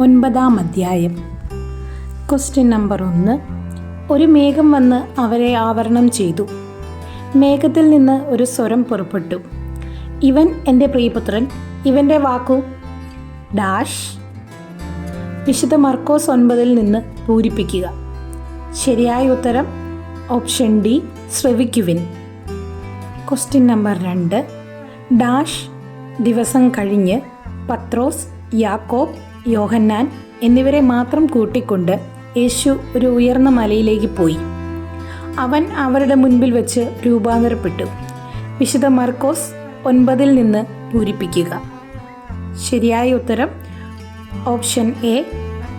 ഒൻപതാം അധ്യായം. Question number ഒന്ന്. ഒരു മേഘം വന്ന് അവരെ ആവരണം ചെയ്തു. മേഘത്തിൽ നിന്ന് ഒരു സ്വരം പുറപ്പെട്ടു. ഇവൻ എന്റെ പ്രിയപുത്രൻ ഇവന്റെ വാക്കു ഡാഷ്. വിശുദ്ധ മർക്കോസ് ഒൻപതിൽ നിന്ന് പൂരിപ്പിക്കുക. ശരിയായ ഉത്തരം ഓപ്ഷൻ ഡി ശ്രവിക്കുവിൻ. ക്വസ്റ്റ്യൻ നമ്പർ രണ്ട്. ഡാഷ് ദിവസം കഴിഞ്ഞ് പത്രോസ് യാക്കോബ് യോഹന്നാൻ എന്നിവരെ മാത്രം കൂട്ടിക്കൊണ്ട് യേശു ഒരു ഉയർന്ന മലയിലേക്ക് പോയി. അവൻ അവരുടെ മുൻപിൽ വെച്ച് രൂപാന്തരപ്പെട്ടു. വിശുദ്ധ മർക്കോസ് ഒൻപതിൽ നിന്ന് പൂരിപ്പിക്കുക. ശരിയായ ഉത്തരം ഓപ്ഷൻ എ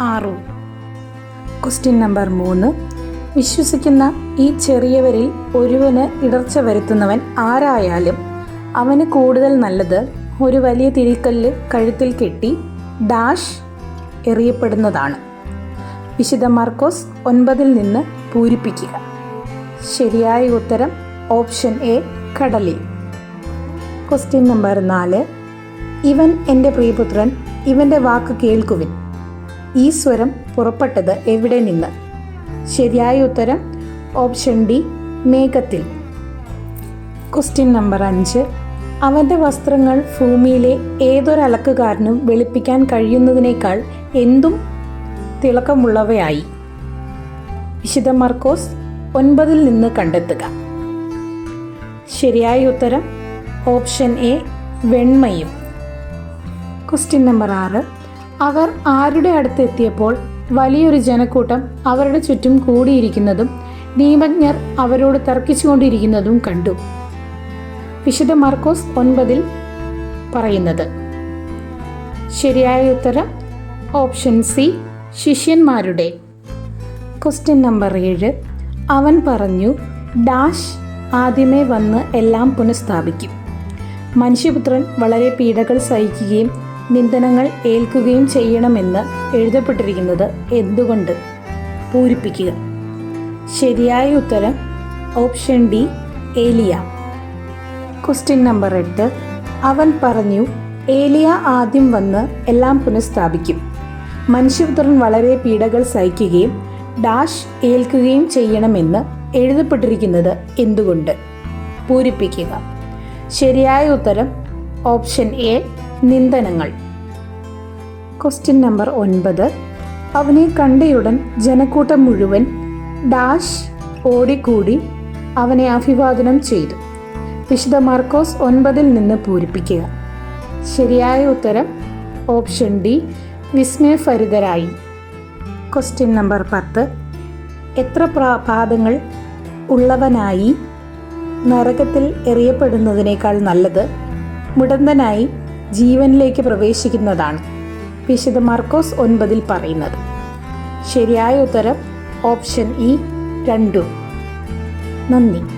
ആറു. ക്വസ്റ്റ്യൻ നമ്പർ മൂന്ന്. വിശ്വസിക്കുന്ന ഈ ചെറിയവരിൽ ഒരുവന് ഇടർച്ച വരുത്തുന്നവൻ ആരായാലും അവന് കൂടുതൽ നല്ലത് ഒരു വലിയ തിരിക്കല്ല് കഴുത്തിൽ കെട്ടി ഡാഷ് എറിയപ്പെടുന്നതാണ്. വിശുദ്ധ മാർക്കോസ് ഒൻപതിൽ നിന്ന് പൂരിപ്പിക്കുക. ശരിയായ ഉത്തരം ഓപ്ഷൻ എ കടലി ക്വസ്റ്റ്യൻ നമ്പർ നാല്. ഇവൻ എന്റെ പ്രിയപുത്രൻ ഇവന്റെ വാക്ക് കേൾക്കുവിൻ. ഈ സ്വരം പുറപ്പെട്ടത് എവിടെ നിന്ന്? ശരിയായ ഉത്തരം ഓപ്ഷൻ ഡി മേഘത്തിൽ. ക്വസ്റ്റ്യൻ നമ്പർ അഞ്ച്. അവന്റെ വസ്ത്രങ്ങൾ ഭൂമിയിലെ ഏതൊരലക്കുകാരനും വെളുപ്പിക്കാൻ കഴിയുന്നതിനേക്കാൾ എന്തും തിളക്കമുള്ളവയായി. വിശുദ്ധ മർക്കോസ് ഒൻപതിൽ നിന്ന് കണ്ടെത്തുക. ശരിയായ ഉത്തരം ഓപ്ഷൻ എ വെണ്മയും. ക്വസ്റ്റ്യൻ നമ്പർ ആറ് അവർ ആരുടെ അടുത്ത് എത്തിയപ്പോൾ വലിയൊരു ജനക്കൂട്ടം അവരുടെ ചുറ്റും കൂടിയിരിക്കുന്നതും നിയമജ്ഞർ അവരോട് തർക്കിച്ചുകൊണ്ടിരിക്കുന്നതും കണ്ടു. വിശുദ്ധ മാർക്കോസ് ഒൻപതിൽ പറയുന്നത്. ശരിയായ ഉത്തരം ഓപ്ഷൻ സി ശിഷ്യന്മാരുടെ. ക്വസ്റ്റ്യൻ നമ്പർ ഏഴ് അവൻ പറഞ്ഞു ഡാഷ് ആദ്യമേ വന്ന് എല്ലാം പുനഃസ്ഥാപിക്കും. മനുഷ്യപുത്രൻ വളരെ പീഡകൾ സഹിക്കുകയും നിന്ദനങ്ങൾ ഏൽക്കുകയും ചെയ്യണമെന്ന് എഴുതപ്പെട്ടിരിക്കുന്നത് എന്തുകൊണ്ട്? പൂരിപ്പിക്കുക. ശരിയായ ഉത്തരം ഓപ്ഷൻ ഡി ഏലിയ. ക്വസ്റ്റ്യൻ നമ്പർ എട്ട്. അവൻ പറഞ്ഞു ഏലിയ ആദ്യം വന്ന് എല്ലാം പുനഃസ്ഥാപിക്കും. മനുഷ്യപുത്രൻ വളരെ പീഡകൾ സഹിക്കുകയും ഡാഷ് ഏൽക്കുകയും ചെയ്യണമെന്ന് എഴുതപ്പെട്ടിരിക്കുന്നത് എന്തുകൊണ്ട്? പൂരിപ്പിക്കുക. ശരിയായ ഉത്തരം ഓപ്ഷൻ എ നിന്ദനങ്ങൾ. ക്വസ്റ്റ്യൻ നമ്പർ ഒൻപത്. അവനെ കണ്ടയുടൻ ജനക്കൂട്ടം മുഴുവൻ ഡാഷ് ഓടിക്കൂടി അവനെ അഭിവാദനം ചെയ്തു. വിശുദ്ധ മാർക്കോസ് ഒൻപതിൽ നിന്ന് പൂരിപ്പിക്കുക. ശരിയായ ഉത്തരം ഓപ്ഷൻ ഡി വിസ്മയഭരിതരായി. ക്വസ്റ്റ്യൻ നമ്പർ പത്ത്. എത്ര പാദങ്ങൾ ഉള്ളവനായി നരകത്തിൽ എറിയപ്പെടുന്നതിനേക്കാൾ നല്ലത്? മുടന്തനായി ജീവനിലേക്ക് പ്രവേശിക്കുന്നതാണ്. വിശുദ്ധ മാർക്കോസ് ഒൻപതിൽ പറയുന്നത്. ശരിയായ ഉത്തരം ഓപ്ഷൻ ഇ രണ്ടും. നന്ദി.